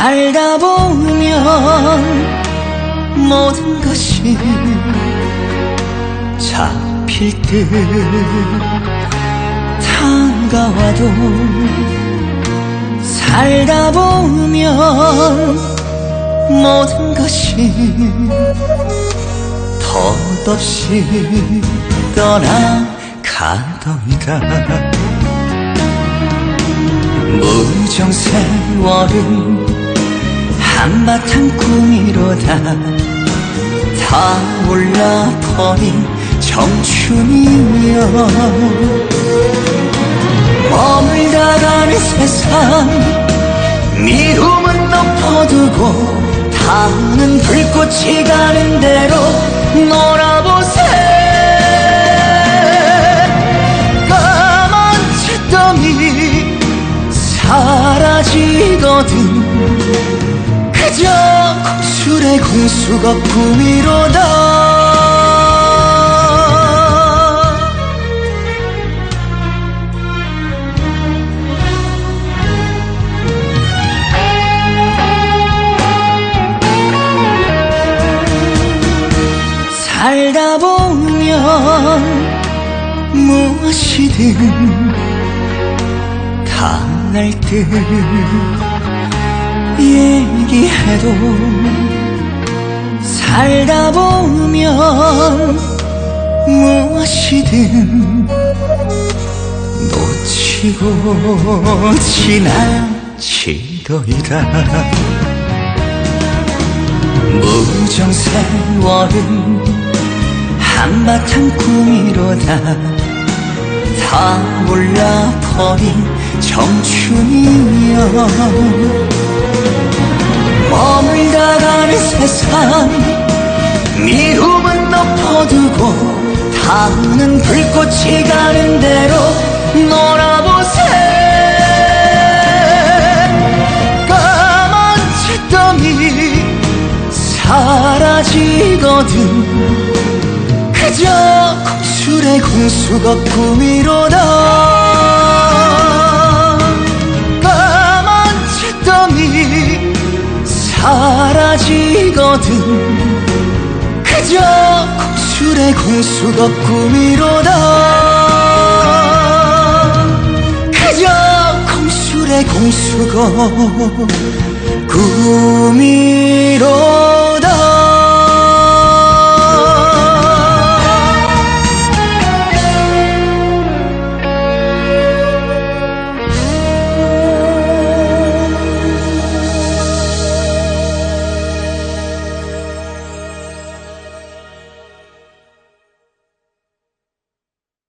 살다 보면 모든 것이 잡힐 듯 다가와도 살다 보면 모든 것이 덧없이 떠나가더이다 무정 세월은 한바탕 꿈이로다. 다 올라 버린 청춘이여 머물다 가는 세상 미움은 덮어두고 타는 불꽃이 가는 대로 놀아보세. 까만 채더미 사라지거든 그저 공술의 공수가 꿈이로다. 살다 보면 무엇이든 가날 듯 얘기해도 살다 보면 무엇이든 놓치고 지나치더이다 무정 세월은 한바탕 꿈이로다. 다 몰라버린 청춘이여 머물다 가는 세상. 미움은 덮어두고 타는 불꽃이 가는 대로 놀아보세. 까만 채더미 사라지거든. 그저 공술의 공수가 꿈이로다 사라지거든 그저 공술의 공수가 꿈이로다. 그저 공술의 공수가 꿈이로다